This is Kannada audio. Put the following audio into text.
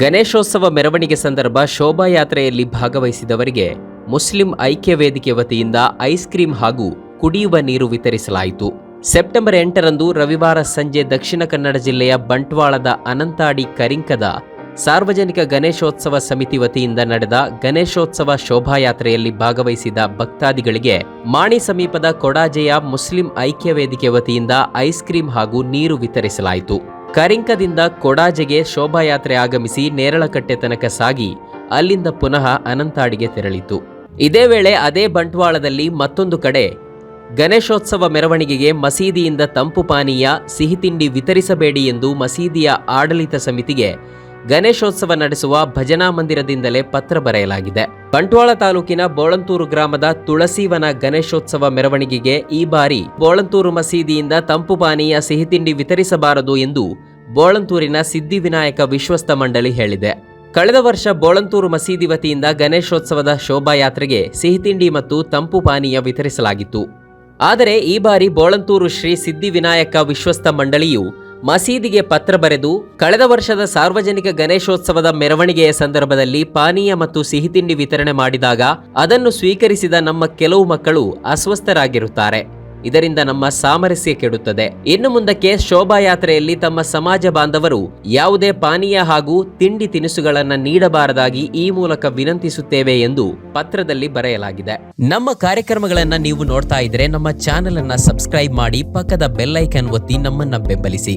ಗಣೇಶೋತ್ಸವ ಮೆರವಣಿಗೆ ಸಂದರ್ಭ ಶೋಭಾಯಾತ್ರೆಯಲ್ಲಿ ಭಾಗವಹಿಸಿದವರಿಗೆ ಮುಸ್ಲಿಂ ಐಕ್ಯ ವೇದಿಕೆ ವತಿಯಿಂದ ಐಸ್ ಕ್ರೀಂ ಹಾಗೂ ಕುಡಿಯುವ ನೀರು ವಿತರಿಸಲಾಯಿತು. ಸೆಪ್ಟೆಂಬರ್ ಎಂಟರಂದು ರವಿವಾರ ಸಂಜೆ ದಕ್ಷಿಣ ಕನ್ನಡ ಜಿಲ್ಲೆಯ ಬಂಟ್ವಾಳದ ಅನಂತಾಡಿ ಕರಿಂಕದ ಸಾರ್ವಜನಿಕ ಗಣೇಶೋತ್ಸವ ಸಮಿತಿ ವತಿಯಿಂದ ನಡೆದ ಗಣೇಶೋತ್ಸವ ಶೋಭಾಯಾತ್ರೆಯಲ್ಲಿ ಭಾಗವಹಿಸಿದ ಭಕ್ತಾದಿಗಳಿಗೆ ಮಾಣಿ ಸಮೀಪದ ಕೊಡಾಜೆಯ ಮುಸ್ಲಿಂ ಐಕ್ಯ ವೇದಿಕೆ ವತಿಯಿಂದ ಐಸ್ ಕ್ರೀಂ ಹಾಗೂ ನೀರು ವಿತರಿಸಲಾಯಿತು. ಕರಿಂಕದಿಂದ ಕೊಡಾಜೆಗೆ ಶೋಭಾಯಾತ್ರೆ ಆಗಮಿಸಿ ನೇರಳಕಟ್ಟೆ ತನಕ ಸಾಗಿ ಅಲ್ಲಿಂದ ಪುನಃ ಅನಂತಾಡಿಗೆ ತೆರಳಿತು. ಇದೇ ವೇಳೆ ಅದೇ ಬಂಟ್ವಾಳದಲ್ಲಿ ಮತ್ತೊಂದು ಕಡೆ ಗಣೇಶೋತ್ಸವ ಮೆರವಣಿಗೆಗೆ ಮಸೀದಿಯಿಂದ ತಂಪು ಪಾನೀಯ, ಸಿಹಿತಿಂಡಿ ವಿತರಿಸಬೇಡಿ ಎಂದು ಮಸೀದಿಯ ಆಡಳಿತ ಸಮಿತಿಗೆ ಗಣೇಶೋತ್ಸವ ನಡೆಸುವ ಭಜನಾ ಮಂದಿರದಿಂದಲೇ ಪತ್ರ ಬರೆಯಲಾಗಿದೆ. ಬಂಟ್ವಾಳ ತಾಲೂಕಿನ ಬೋಳಂತೂರು ಗ್ರಾಮದ ತುಳಸಿವನ ಗಣೇಶೋತ್ಸವ ಮೆರವಣಿಗೆಗೆ ಈ ಬಾರಿ ಬೋಳಂತೂರು ಮಸೀದಿಯಿಂದ ತಂಪು ಪಾನೀಯ ಸಿಹಿತಿಂಡಿ ವಿತರಿಸಬಾರದು ಎಂದು ಬೋಳಂತೂರಿನ ಸಿದ್ಧಿವಿನಾಯಕ ವಿಶ್ವಸ್ತ ಮಂಡಳಿ ಹೇಳಿದೆ. ಕಳೆದ ವರ್ಷ ಬೋಳಂತೂರು ಮಸೀದಿ ವತಿಯಿಂದ ಗಣೇಶೋತ್ಸವದ ಶೋಭಾಯಾತ್ರೆಗೆ ಸಿಹಿತಿಂಡಿ ಮತ್ತು ತಂಪು ಪಾನೀಯ ವಿತರಿಸಲಾಗಿತ್ತು. ಆದರೆ ಈ ಬಾರಿ ಬೋಳಂತೂರು ಶ್ರೀ ಸಿದ್ಧಿವಿನಾಯಕ ವಿಶ್ವಸ್ತ ಮಂಡಳಿಯು ಮಸೀದಿಗೆ ಪತ್ರ ಬರೆದು ಕಳೆದ ವರ್ಷದ ಸಾರ್ವಜನಿಕ ಗಣೇಶೋತ್ಸವದ ಮೆರವಣಿಗೆಯ ಸಂದರ್ಭದಲ್ಲಿ ಪಾನೀಯ ಮತ್ತು ಸಿಹಿತಿಂಡಿ ವಿತರಣೆ ಮಾಡಿದಾಗ ಅದನ್ನು ಸ್ವೀಕರಿಸಿದ ನಮ್ಮ ಕೆಲವು ಮಕ್ಕಳು ಅಸ್ವಸ್ಥರಾಗಿರುತ್ತಾರೆ. ಇದರಿಂದ ನಮ್ಮ ಸಾಮರಸ್ಯ ಕೆಡುತ್ತದೆ. ಇನ್ನು ಮುಂದಕ್ಕೆ ಶೋಭಾಯಾತ್ರೆಯಲ್ಲಿ ತಮ್ಮ ಸಮಾಜ ಬಾಂಧವರು ಯಾವುದೇ ಪಾನೀಯ ಹಾಗೂ ತಿಂಡಿ ತಿನಿಸುಗಳನ್ನು ನೀಡಬಾರದಾಗಿ ಈ ಮೂಲಕ ವಿನಂತಿಸುತ್ತೇವೆ ಎಂದು ಪತ್ರದಲ್ಲಿ ಬರೆಯಲಾಗಿದೆ. ನಮ್ಮ ಕಾರ್ಯಕ್ರಮಗಳನ್ನು ನೀವು ನೋಡ್ತಾ ಇದ್ರೆ ನಮ್ಮ ಚಾನೆಲ್ ಅನ್ನ ಸಬ್ಸ್ಕ್ರೈಬ್ ಮಾಡಿ ಪಕ್ಕದ ಬೆಲ್ಲೈಕನ್ ಒತ್ತಿ ನಮ್ಮನ್ನ ಬೆಂಬಲಿಸಿ.